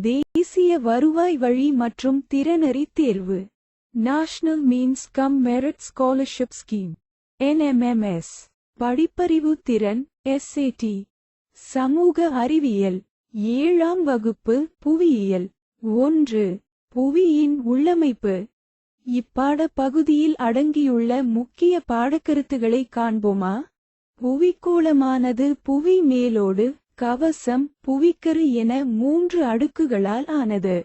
தேசிய வருவாய் வழி மற்றும் திறனறி தேர்வு. National means cum merit scholarship scheme NMMS படிப்பறிவு திறன் எஸ்ஏடி சமூக அறிவியல். ஏழாம் வகுப்பு புவியியல். ஒன்று. புவியின் உள்ளமைப்பு. இப்பாட பகுதியில் அடங்கியுள்ள முக்கிய பாடக்கருத்துகளை காண்போமா? புவிக்கோளமானது புவி மேலோடு கவசம் புவிக்கரு என மூன்று அடுக்குகளால் ஆனது.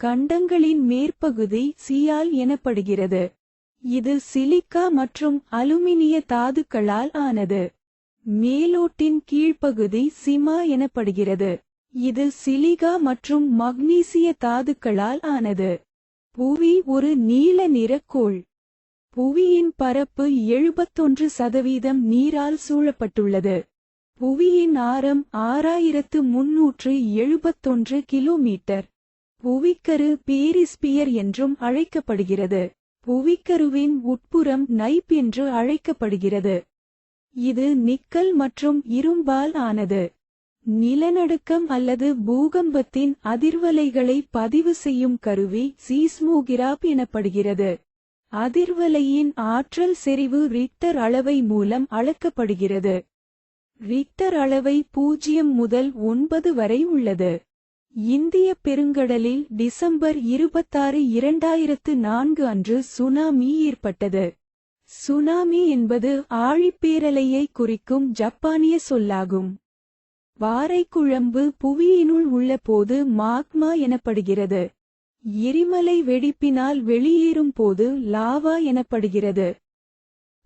கண்டங்களின் மேற்பகுதி சியால் எனப்படுகிறது. இது சிலிக்கா மற்றும் அலுமினிய தாதுக்களால் ஆனது. மேலோட்டின் கீழ்ப்பகுதி சிமா எனப்படுகிறது. இது சிலிகா மற்றும் மக்னீசிய தாதுக்களால் ஆனது. புவி ஒரு நீல நிறக்கோள் புவியின் பரப்பு எழுபத்தொன்று சதவீதம் நீரால் சூழப்பட்டுள்ளது. புவியின் ஆரம் ஆறாயிரத்து முன்னூற்று எழுபத்தொன்று கிலோமீட்டர். புவிக்கரு பேரிஸ்பியர் என்றும் அழைக்கப்படுகிறது. புவிக்கருவின் உட்புறம் நைப் என்று அழைக்கப்படுகிறது. இது நிக்கல் மற்றும் இரும்பால் ஆனது. நிலநடுக்கம் அல்லது பூகம்பத்தின் அதிர்வலைகளை பதிவு செய்யும் கருவி சீஸ்மோகிராப் எனப்படுகிறது. அதிர்வலையின் ஆற்றல் செறிவு ரிக்டர் அளவை மூலம் அளக்கப்படுகிறது. ரிக்டர் அளவை பூஜ்ஜியம் முதல் ஒன்பது வரை உள்ளது. இந்திய பெருங்கடலில் டிசம்பர் இருபத்தாறு இரண்டாயிரத்து நான்கு அன்று சுனாமி ஏற்பட்டது. சுனாமி என்பது ஆழிப்பேரலையை குறிக்கும் ஜப்பானிய சொல்லாகும். வாரைக்குழம்பு புவியினுள் உள்ள போது மாக்மா எனப்படுகிறது. எரிமலை வெடிப்பினால் வெளியேறும் போது லாவா எனப்படுகிறது.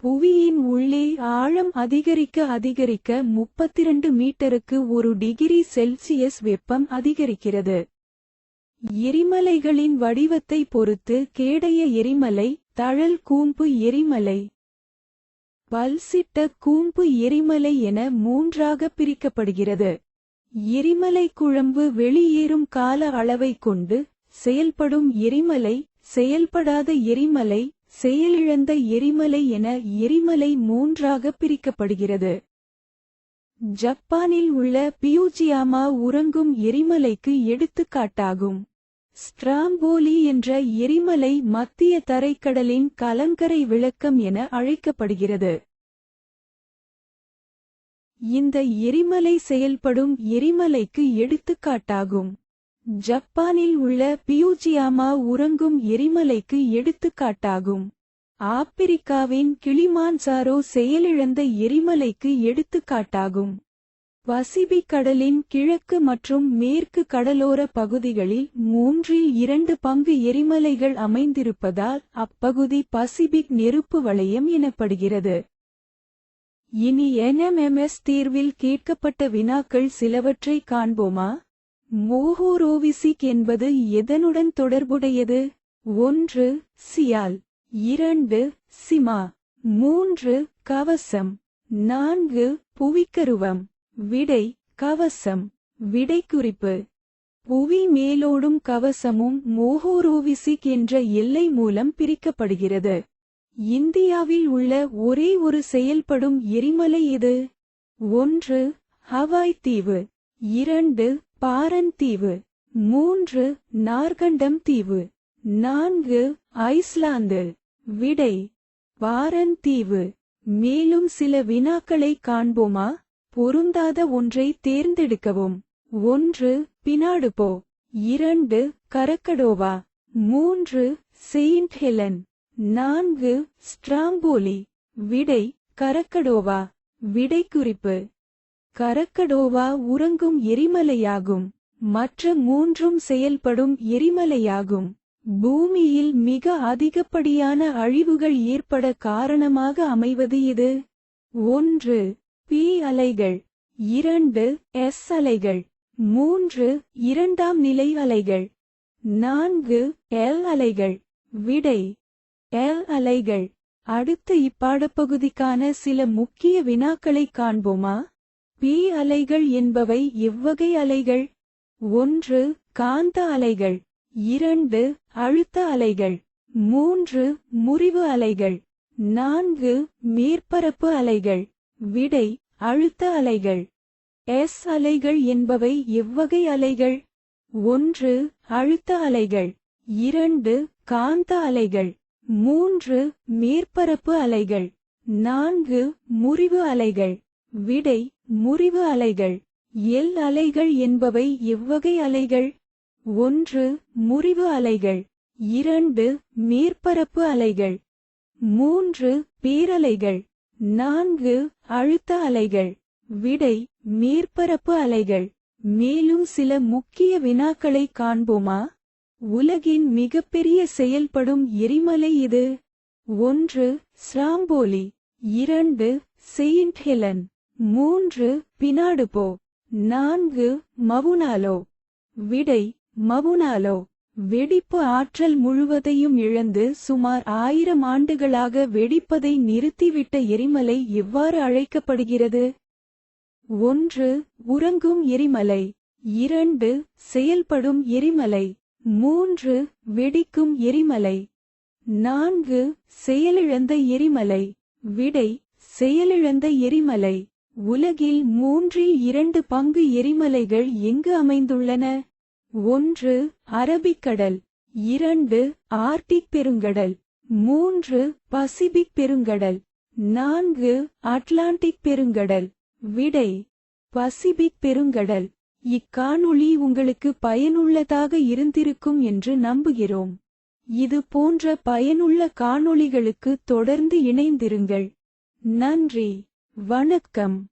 புவியின் உள்ளே ஆழம் அதிகரிக்க அதிகரிக்க முப்பத்திரண்டு மீட்டருக்கு ஒரு டிகிரி செல்சியஸ் வெப்பம் அதிகரிக்கிறது. எரிமலைகளின் வடிவத்தை பொறுத்து கேடைய எரிமலை தழல் கூம்பு எரிமலை பல்சிட்ட கூம்பு எரிமலை என மூன்றாக பிரிக்கப்படுகிறது. எரிமலை குழம்பு வெளியேறும் கால அளவைக் கொண்டு செயல்படும் எரிமலை செயல்படாத எரிமலை செயலிழந்த எரிமலை என எரிமலை மூன்றாக பிரிக்கப்படுகிறது. ஜப்பானில் உள்ள பியூஜியாமா உறங்கும் எரிமலைக்கு எடுத்துக்காட்டாகும். ஸ்ட்ராம்போலி என்ற எரிமலை மத்திய தரைக்கடலின் கலங்கரை விளக்கம் என அழைக்கப்படுகிறது. இந்த எரிமலை செயல்படும் எரிமலைக்கு எடுத்துக்காட்டாகும். ஜப்பானில் உள்ள பியூஜியாமா உறங்கும் எரிமலைக்கு எடுத்துக்காட்டாகும். ஆப்பிரிக்காவின் கிளிமான்சாரோ செயலிழந்த எரிமலைக்கு எடுத்துக்காட்டாகும். பசிபிக் கடலின் கிழக்கு மற்றும் மேற்கு கடலோர பகுதிகளில் மூன்றில் இரண்டு பங்கு எரிமலைகள் அமைந்திருப்பதால் அப்பகுதி பசிபிக் நெருப்பு வளையம் எனப்படுகிறது. இனி என்எம்எம்எஸ் தீர்வில் கேட்கப்பட்ட வினாக்கள் சிலவற்றை காண்போமா? மோஹோரோவிசிக் என்பது எதனுடன் தொடர்புடையது? ஒன்று சியால். இரண்டு சிமா. மூன்று கவசம். நான்கு புவிக்கருவம். விடை கவசம். விடை குறிப்பு புவி மேலோடும் கவசமும் மோஹோரோவிசிக் என்ற எல்லை மூலம் பிரிக்கப்படுகிறது. இந்தியாவில் உள்ள ஒரே ஒரு செயல்படும் எரிமலை எது? ஒன்று ஹவாய் தீவு. இரண்டு பாரன் தீவு மூன்று நார்கண்டம் தீவு நான்கு ஐஸ்லாந்து விடை பாரன் தீவு. மேலும் சில வினாக்களை காண்போமா? பொருந்தாத ஒன்றை தேர்ந்தெடுக்கவும். ஒன்று பினாடுபோ இரண்டு கரக்கடோவா மூன்று செயின்ட் ஹெலன் நான்கு ஸ்ட்ராம்போலி விடை கரக்கடோவா. விடை குறிப்பு கரக்கடோவா உறங்கும் எரிமலையாகும். மற்ற மூன்றும் செயல்படும் எரிமலையாகும். பூமியில் மிக அதிகப்படியான அழிவுகள் ஏற்பட காரணமாக அமைவது இது. ஒன்று பி அலைகள். இரண்டு எஸ் அலைகள். மூன்று இரண்டாம் நிலை அலைகள். நான்கு எல் அலைகள். விடை எல் அலைகள். அடுத்த இப்பாடப்பகுதிக்கான சில முக்கிய வினாக்களை காண்போமா? பி அலைகள் என்பவை எவ்வகை அலைகள்? ஒன்று காந்த அலைகள். இரண்டு அழுத்த அலைகள். மூன்று முறிவு அலைகள். நான்கு மேற்பரப்பு அலைகள். விடை அழுத்த அலைகள். எஸ் அலைகள் என்பவை எவ்வகை அலைகள்? ஒன்று அழுத்த அலைகள். இரண்டு காந்த அலைகள். மூன்று மேற்பரப்பு அலைகள். நான்கு முறிவு அலைகள். விடை முறிவு அலைகள். எல் அலைகள் என்பவை எவ்வகை அலைகள். ஒன்று முறிவு அலைகள். இரண்டு மேற்பரப்பு அலைகள். மூன்று பேரலைகள். நான்கு அழுத்த அலைகள். விடை மேற்பரப்பு அலைகள். மேலும் சில முக்கிய வினாக்களை காண்போமா? உலகின் மிகப்பெரிய செயல்படும் எரிமலை இது. ஒன்று ஸ்ராம்போலி. இரண்டு செயின்ட் ஹெலன். மூன்று பினாடுபோ நான்கு மவுனாலோ. விடை மவுனாலோ. வெடிப்பு ஆற்றல் முழுவதையும் இழந்து சுமார் ஆயிரம் ஆண்டுகளாக வெடிப்பதை நிறுத்திவிட்ட எரிமலை எவ்வாறு அழைக்கப்படுகிறது? ஒன்று உறங்கும் எரிமலை. இரண்டு செயல்படும் எரிமலை. மூன்று வெடிக்கும் எரிமலை. நான்கு செயலிழந்த எரிமலை. விடை செயலிழந்த எரிமலை. உலகில் மூன்றில் இரண்டு பங்கு எரிமலைகள் எங்கு அமைந்துள்ளன? ஒன்று அரபிக்கடல் இரண்டு ஆர்டிக் பெருங்கடல். மூன்று பசிபிக் பெருங்கடல். நான்கு அட்லாண்டிக் பெருங்கடல். விடை பசிபிக் பெருங்கடல். இக்காணொளி உங்களுக்கு பயனுள்ளதாக இருந்திருக்கும் என்று நம்புகிறோம். இது போன்ற பயனுள்ள காணொளிகளுக்கு தொடர்ந்து இணைந்திருங்கள். நன்றி. வணக்கம்.